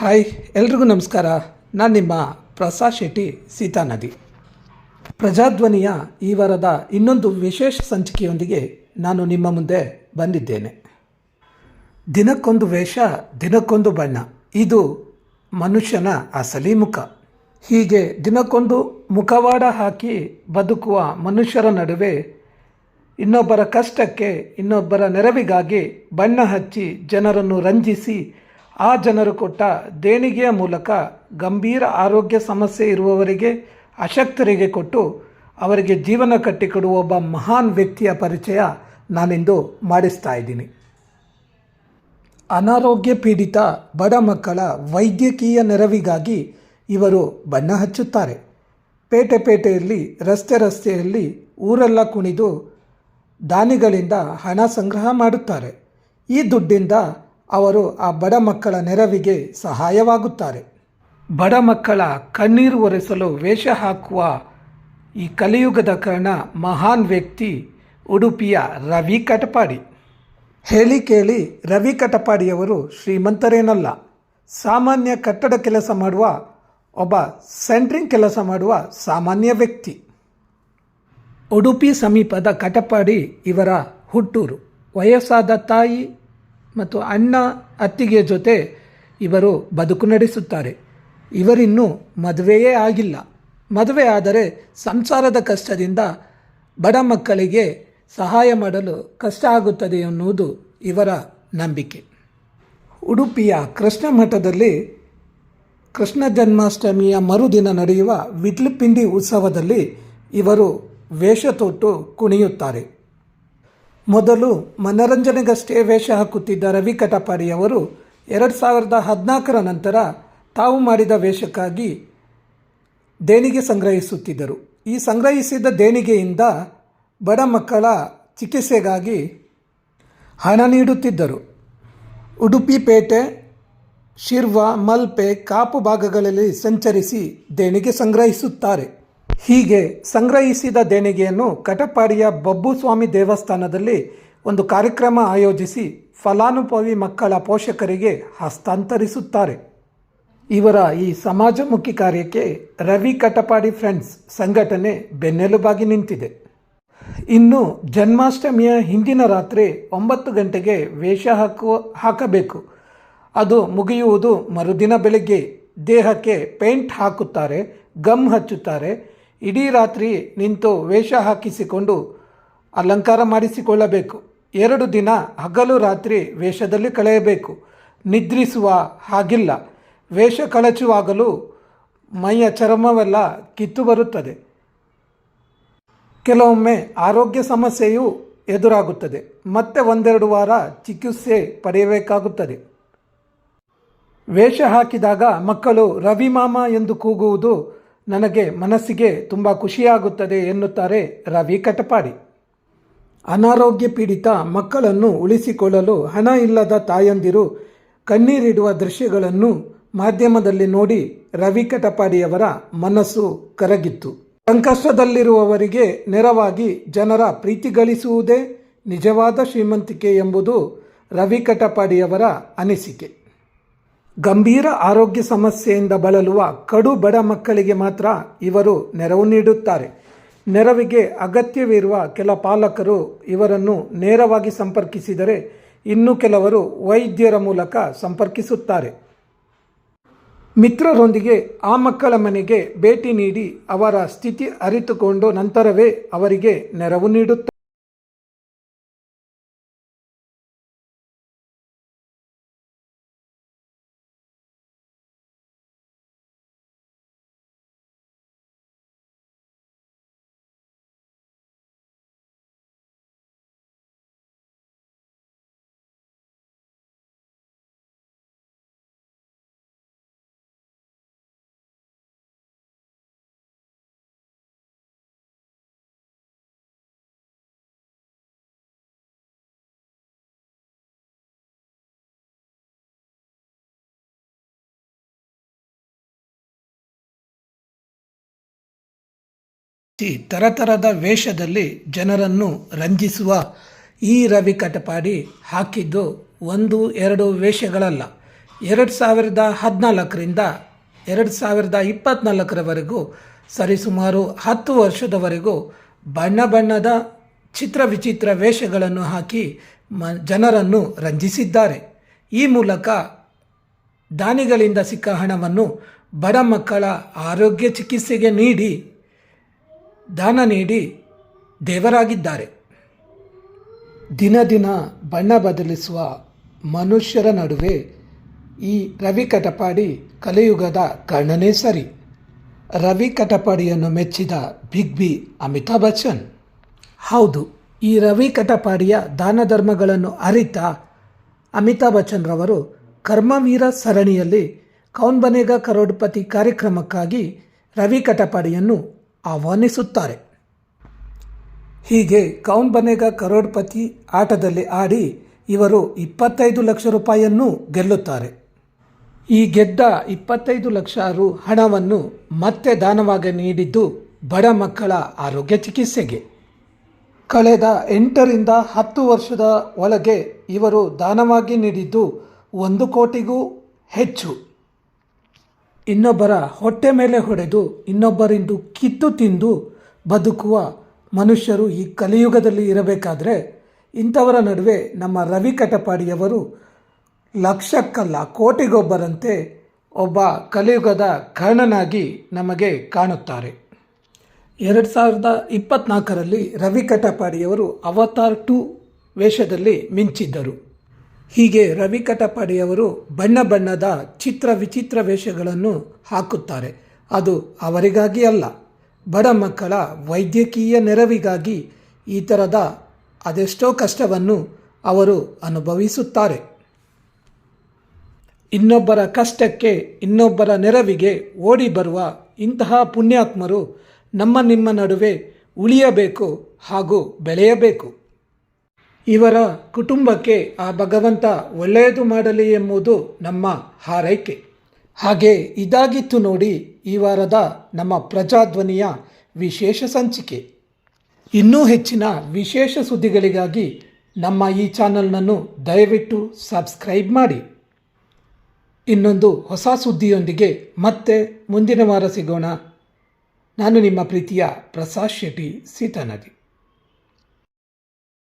Hi, ಎಲ್ರಿಗೂ ನಮಸ್ಕಾರ. ನಾನು ನಿಮ್ಮ ಪ್ರಸಾದ್ ಶೆಟ್ಟಿ ಸೀತಾ ನದಿ ಪ್ರಜಾಧ್ವನಿಯ ಈ ವಾರದ ಇನ್ನೊಂದು ವಿಶೇಷ ಸಂಚಿಕೆಯೊಂದಿಗೆ ನಾನು ನಿಮ್ಮ ಮುಂದೆ ಬಂದಿದ್ದೇನೆ. ದಿನಕ್ಕೊಂದು ವೇಷ, ದಿನಕ್ಕೊಂದು ಬಣ್ಣ. ಇದು ಮನುಷ್ಯನ ಅಸಲಿ ಮುಖ. ಹೀಗೆ ದಿನಕ್ಕೊಂದು ಮುಖವಾಡ ಹಾಕಿ ಬದುಕುವ ಮನುಷ್ಯರ ನಡುವೆ ಇನ್ನೊಬ್ಬರ ಕಷ್ಟಕ್ಕೆ, ಇನ್ನೊಬ್ಬರ ನೆರವಿಗಾಗಿ ಬಣ್ಣ ಹಚ್ಚಿ ಜನರನ್ನು ರಂಜಿಸಿ ಆ ಜನರು ಕೊಟ್ಟ ದೇಣಿಗೆಯ ಮೂಲಕ ಗಂಭೀರ ಆರೋಗ್ಯ ಸಮಸ್ಯೆ ಇರುವವರಿಗೆ, ಅಶಕ್ತರಿಗೆ ಕೊಟ್ಟು ಅವರಿಗೆ ಜೀವನ ಕಟ್ಟಿಕೊಡುವ ಒಬ್ಬ ಮಹಾನ್ ವ್ಯಕ್ತಿಯ ಪರಿಚಯ ನಾನಿಂದು ಮಾಡಿಸ್ತಾ ಇದ್ದೀನಿ. ಅನಾರೋಗ್ಯ ಪೀಡಿತ ಬಡ ಮಕ್ಕಳ ವೈದ್ಯಕೀಯ ನೆರವಿಗಾಗಿ ಇವರು ಬಣ್ಣ ಹಚ್ಚುತ್ತಾರೆ. ಪೇಟೆ ಪೇಟೆಯಲ್ಲಿ, ರಸ್ತೆ ರಸ್ತೆಯಲ್ಲಿ ಊರೆಲ್ಲ ಕುಣಿದು ದಾನಿಗಳಿಂದ ಹಣ ಸಂಗ್ರಹ ಮಾಡುತ್ತಾರೆ. ಈ ದುಡ್ಡಿಂದ ಅವರು ಆ ಬಡ ಮಕ್ಕಳ ನೆರವಿಗೆ ಸಹಾಯವಾಗುತ್ತಾರೆ. ಬಡ ಮಕ್ಕಳ ಕಣ್ಣೀರು ಒರೆಸಲು ವೇಷ ಹಾಕುವ ಈ ಕಲಿಯುಗದ ಕರ್ಣ ಮಹಾನ್ ವ್ಯಕ್ತಿ ಉಡುಪಿಯ ರವಿ ಕಟಪಾಡಿ. ಹೇಳಿ ಕೇಳಿ ರವಿ ಕಟಪಾಡಿಯವರು ಶ್ರೀಮಂತರೇನಲ್ಲ. ಸಾಮಾನ್ಯ ಕಟ್ಟಡ ಕೆಲಸ ಮಾಡುವ, ಒಬ್ಬ ಸೆಂಟ್ರಿಂಗ್ ಕೆಲಸ ಮಾಡುವ ಸಾಮಾನ್ಯ ವ್ಯಕ್ತಿ. ಉಡುಪಿ ಸಮೀಪದ ಕಟಪಾಡಿ ಇವರ ಹುಟ್ಟೂರು. ವಯಸ್ಸಾದ ತಾಯಿ ಮತ್ತು ಅಣ್ಣ ಅತ್ತಿಗೆ ಜೊತೆ ಇವರು ಬದುಕು ನಡೆಸುತ್ತಾರೆ. ಇವರಿನ್ನೂ ಮದುವೆಯೇ ಆಗಿಲ್ಲ. ಮದುವೆ ಆದರೆ ಸಂಸಾರದ ಕಷ್ಟದಿಂದ ಬಡ ಮಕ್ಕಳಿಗೆ ಸಹಾಯ ಮಾಡಲು ಕಷ್ಟ ಆಗುತ್ತದೆ ಎನ್ನುವುದು ಇವರ ನಂಬಿಕೆ. ಉಡುಪಿಯ ಕೃಷ್ಣ ಮಠದಲ್ಲಿ ಕೃಷ್ಣ ಜನ್ಮಾಷ್ಟಮಿಯ ಮರುದಿನ ನಡೆಯುವ ವಿಟ್ಲುಪಿಂಡಿ ಉತ್ಸವದಲ್ಲಿ ಇವರು ವೇಷ ತೊಟ್ಟು ಕುಣಿಯುತ್ತಾರೆ. ಮೊದಲು ಮನರಂಜನೆಗಷ್ಟೇ ವೇಷ ಹಾಕುತ್ತಿದ್ದ ರವಿ ಕಟಪಾಡಿಯವರು ಎರಡು ಸಾವಿರದ ಹದಿನಾಲ್ಕರ ನಂತರ ತಾವು ಮಾಡಿದ ವೇಷಕ್ಕಾಗಿ ದೇಣಿಗೆ ಸಂಗ್ರಹಿಸುತ್ತಿದ್ದರು. ಈ ಸಂಗ್ರಹಿಸಿದ ದೇಣಿಗೆಯಿಂದ ಬಡ ಮಕ್ಕಳ ಚಿಕಿತ್ಸೆಗಾಗಿ ಹಣ ನೀಡುತ್ತಿದ್ದರು. ಉಡುಪಿ ಪೇಟೆ, ಶಿರ್ವ, ಮಲ್ಪೆ, ಕಾಪು ಭಾಗಗಳಲ್ಲಿ ಸಂಚರಿಸಿ ದೇಣಿಗೆ ಸಂಗ್ರಹಿಸುತ್ತಾರೆ. ಹೀಗೆ ಸಂಗ್ರಹಿಸಿದ ದೇಣಿಗೆಯನ್ನು ಕಟಪಾಡಿಯ ಬಬ್ಬುಸ್ವಾಮಿ ದೇವಸ್ಥಾನದಲ್ಲಿ ಒಂದು ಕಾರ್ಯಕ್ರಮ ಆಯೋಜಿಸಿ ಫಲಾನುಭವಿ ಮಕ್ಕಳ ಪೋಷಕರಿಗೆ ಹಸ್ತಾಂತರಿಸುತ್ತಾರೆ. ಇವರ ಈ ಸಮಾಜಮುಖಿ ಕಾರ್ಯಕ್ಕೆ ರವಿ ಕಟಪಾಡಿ ಫ್ರೆಂಡ್ಸ್ ಸಂಘಟನೆ ಬೆನ್ನೆಲುಬಾಗಿ ನಿಂತಿದೆ. ಇನ್ನು ಜನ್ಮಾಷ್ಟಮಿಯ ಹಿಂದಿನ ರಾತ್ರಿ ಒಂಬತ್ತು ಗಂಟೆಗೆ ವೇಷ ಹಾಕುವ, ಹಾಕಬೇಕು. ಅದು ಮುಗಿಯುವುದು ಮರುದಿನ ಬೆಳಗ್ಗೆ ದೇಹಕ್ಕೆ ಪೇಂಟ್ ಹಾಕುತ್ತಾರೆ, ಗಮ್ ಹಚ್ಚುತ್ತಾರೆ ಇಡೀ ರಾತ್ರಿ ನಿಂತು ವೇಷ ಹಾಕಿಸಿಕೊಂಡು ಅಲಂಕಾರ ಮಾಡಿಸಿಕೊಳ್ಳಬೇಕು. ಎರಡು ದಿನ ಹಗಲು ರಾತ್ರಿ ವೇಷದಲ್ಲಿ ಕಳೆಯಬೇಕು. ನಿದ್ರಿಸುವ ಹಾಗಿಲ್ಲ. ವೇಷ ಕಳಚುವಾಗಲೂ ಮೈಯ ಚರ್ಮವೆಲ್ಲ ಕಿತ್ತು ಬರುತ್ತದೆ. ಕೆಲವೊಮ್ಮೆ ಆರೋಗ್ಯ ಸಮಸ್ಯೆಯೂ ಎದುರಾಗುತ್ತದೆ. ಮತ್ತೆ ಒಂದೆರಡು ವಾರ ಚಿಕಿತ್ಸೆ ಪಡೆಯಬೇಕಾಗುತ್ತದೆ. ವೇಷ ಹಾಕಿದಾಗ ಮಕ್ಕಳು ರವಿ ಮಾಮ ಎಂದು ಕೂಗುವುದು ನನಗೆ ಮನಸ್ಸಿಗೆ ತುಂಬ ಖುಷಿಯಾಗುತ್ತದೆ ಎನ್ನುತ್ತಾರೆ ರವಿ ಕಟಪಾಡಿ. ಅನಾರೋಗ್ಯ ಪೀಡಿತ ಮಕ್ಕಳನ್ನು ಉಳಿಸಿಕೊಳ್ಳಲು ಹಣ ಇಲ್ಲದ ತಾಯಂದಿರು ಕಣ್ಣೀರಿಡುವ ದೃಶ್ಯಗಳನ್ನು ಮಾಧ್ಯಮದಲ್ಲಿ ನೋಡಿ ರವಿ ಕಟಪಾಡಿಯವರ ಮನಸ್ಸು ಕರಗಿತ್ತು. ಸಂಕಷ್ಟದಲ್ಲಿರುವವರಿಗೆ ನೆರವಾಗಿ ಜನರ ಪ್ರೀತಿ ಗಳಿಸುವುದೇ ನಿಜವಾದ ಶ್ರೀಮಂತಿಕೆ ಎಂಬುದು ರವಿ ಕಟಪಾಡಿಯವರ ಅನಿಸಿಕೆ. ಗಂಭೀರ ಆರೋಗ್ಯ ಸಮಸ್ಯೆಯಿಂದ ಬಳಲುವ ಕಡು ಬಡ ಮಕ್ಕಳಿಗೆ ಮಾತ್ರ ಇವರು ನೆರವು ನೀಡುತ್ತಾರೆ. ನೆರವಿಗೆ ಅಗತ್ಯವಿರುವ ಕೆಲ ಪಾಲಕರು ಇವರನ್ನು ನೇರವಾಗಿ ಸಂಪರ್ಕಿಸಿದರೆ ಇನ್ನು ಕೆಲವರು ವೈದ್ಯರ ಮೂಲಕ ಸಂಪರ್ಕಿಸುತ್ತಾರೆ. ಮಿತ್ರರೊಂದಿಗೆ ಆ ಮಕ್ಕಳ ಮನೆಗೆ ಭೇಟಿ ನೀಡಿ ಅವರ ಸ್ಥಿತಿ ಅರಿತುಕೊಂಡು ನಂತರವೇ ಅವರಿಗೆ ನೆರವು ನೀಡುತ್ತಾರೆ. ತರತರದ ವೇಷದಲ್ಲಿ ಜನರನ್ನು ರಂಜಿಸುವ ಈ ರವಿ ಕಟಪಾಡಿ ಹಾಕಿದ್ದು ಒಂದು, ಎರಡು ವೇಷಗಳಲ್ಲ. ಎರಡು ಸಾವಿರದ ಹದಿನಾಲ್ಕರಿಂದ ಎರಡು ಸಾವಿರದ ಇಪ್ಪತ್ತ್ನಾಲ್ಕರವರೆಗೂ ಸರಿಸುಮಾರು ಹತ್ತು ವರ್ಷದವರೆಗೂ ಬಣ್ಣ ಬಣ್ಣದ ಚಿತ್ರ ವಿಚಿತ್ರ ವೇಷಗಳನ್ನು ಹಾಕಿ ಮ, ಜನರನ್ನು ರಂಜಿಸಿದ್ದಾರೆ. ಈ ಮೂಲಕ ದಾನಿಗಳಿಂದ ಸಿಕ್ಕ ಹಣವನ್ನು ಬಡ ಮಕ್ಕಳ ಆರೋಗ್ಯ ಚಿಕಿತ್ಸೆಗೆ ನೀಡಿ ದಾನ ನೀಡಿ ದೇವರಾಗಿದ್ದಾರೆ. ದಿನ ದಿನ ಬಣ್ಣ ಬದಲಿಸುವ ಮನುಷ್ಯರ ನಡುವೆ ಈ ರವಿ ಕಟಪಾಡಿ ಕಲಿಯುಗದ ಕರ್ಣನೇ ಸರಿ. ರವಿ ಕಟಪಾಡಿಯನ್ನು ಮೆಚ್ಚಿದ ಬಿಗ್ ಬಿ ಅಮಿತಾಬ್ ಬಚ್ಚನ್. ಹೌದು, ಈ ರವಿ ಕಟಪಾಡಿಯ ದಾನ ಧರ್ಮಗಳನ್ನು ಅರಿತ ಅಮಿತಾಬ್ ಬಚ್ಚನ್ರವರು ಕರ್ಮವೀರ ಸರಣಿಯಲ್ಲಿ ಕೌನ್ ಬನೇಗ ಕರೋಡ್ಪತಿ ಕಾರ್ಯಕ್ರಮಕ್ಕಾಗಿ ರವಿ ಕಟಪಾಡಿಯನ್ನು ಆಹ್ವಾನಿಸುತ್ತಾರೆ. ಹೀಗೆ ಕೌನ್ ಬನೇಗ ಕರೋಡ್ಪತಿ ಆಟದಲ್ಲಿ ಆಡಿ ಇವರು ಇಪ್ಪತ್ತೈದು ಲಕ್ಷ ರೂಪಾಯಿಯನ್ನು ಗೆಲ್ಲುತ್ತಾರೆ. ಈ ಗೆದ್ದ ಇಪ್ಪತ್ತೈದು ಲಕ್ಷ ರು ಹಣವನ್ನು ಮತ್ತೆ ದಾನವಾಗಿ ನೀಡಿದ್ದು ಬಡ ಮಕ್ಕಳ ಆರೋಗ್ಯ ಚಿಕಿತ್ಸೆಗೆ. ಕಳೆದ ಎಂಟರಿಂದ ಹತ್ತು ವರ್ಷದ ಒಳಗೆ ಇವರು ದಾನವಾಗಿ ನೀಡಿದ್ದು ಒಂದು ಕೋಟಿಗೂ ಹೆಚ್ಚು. ಇನ್ನೊಬ್ಬರ ಹೊಟ್ಟೆ ಮೇಲೆ ಹೊಡೆದು ಇನ್ನೊಬ್ಬರಿಂದು ಕಿತ್ತು ತಿಂದು ಬದುಕುವ ಮನುಷ್ಯರು ಈ ಕಲಿಯುಗದಲ್ಲಿ ಇರಬೇಕಾದ್ರೆ ಇಂಥವರ ನಡುವೆ ನಮ್ಮ ರವಿ ಕಟಪಾಡಿಯವರು ಲಕ್ಷಕ್ಕಲ್ಲ ಕೋಟಿಗೊಬ್ಬರಂತೆ ಒಬ್ಬ ಕಲಿಯುಗದ ಕರ್ಣನಾಗಿ ನಮಗೆ ಕಾಣುತ್ತಾರೆ. ಎರಡು ಸಾವಿರದ ಇಪ್ಪತ್ತ್ನಾಲ್ಕರಲ್ಲಿ ರವಿ ಕಟಪಾಡಿಯವರು ಅವತಾರ್ ಟು ವೇಷದಲ್ಲಿ ಮಿಂಚಿದ್ದರು. ಹೀಗೆ ರವಿ ಕಟಪಾಡಿಯವರು ಬಣ್ಣ ಬಣ್ಣದ ಚಿತ್ರ ವಿಚಿತ್ರ ವೇಷಗಳನ್ನು ಹಾಕುತ್ತಾರೆ. ಅದು ಅವರಿಗಾಗಿ ಅಲ್ಲ, ಬಡ ಮಕ್ಕಳ ವೈದ್ಯಕೀಯ ನೆರವಿಗಾಗಿ ಈ ಥರದ ಅದೆಷ್ಟೋ ಕಷ್ಟವನ್ನು ಅವರು ಅನುಭವಿಸುತ್ತಾರೆ. ಇನ್ನೊಬ್ಬರ ಕಷ್ಟಕ್ಕೆ ಇನ್ನೊಬ್ಬರ ನೆರವಿಗೆ ಓಡಿ ಬರುವ ಇಂತಹ ಪುಣ್ಯಾತ್ಮರು ನಮ್ಮ ನಿಮ್ಮ ನಡುವೆ ಉಳಿಯಬೇಕು ಹಾಗೂ ಬೆಳೆಯಬೇಕು. ಇವರ ಕುಟುಂಬಕ್ಕೆ ಆ ಭಗವಂತ ಒಳ್ಳೆಯದು ಮಾಡಲಿ ಎಂಬುದು ನಮ್ಮ ಹಾರೈಕೆ. ಹಾಗೆ ಇದಾಗಿತ್ತು ನೋಡಿ ಈ ವಾರದ ನಮ್ಮ ಪ್ರಜಾಧ್ವನಿಯ ವಿಶೇಷ ಸಂಚಿಕೆ. ಇನ್ನೂ ಹೆಚ್ಚಿನ ವಿಶೇಷ ಸುದ್ದಿಗಳಿಗಾಗಿ ನಮ್ಮ ಈ ಚಾನಲ್ನನ್ನು ದಯವಿಟ್ಟು ಸಬ್ಸ್ಕ್ರೈಬ್ ಮಾಡಿ. ಇನ್ನೊಂದು ಹೊಸ ಸುದ್ದಿಯೊಂದಿಗೆ ಮತ್ತೆ ಮುಂದಿನ ವಾರ ಸಿಗೋಣ. ನಾನು ನಿಮ್ಮ ಪ್ರೀತಿಯ ಪ್ರಸಾದ್ ಶೆಟ್ಟಿ, ಸೀತಾನದಿ.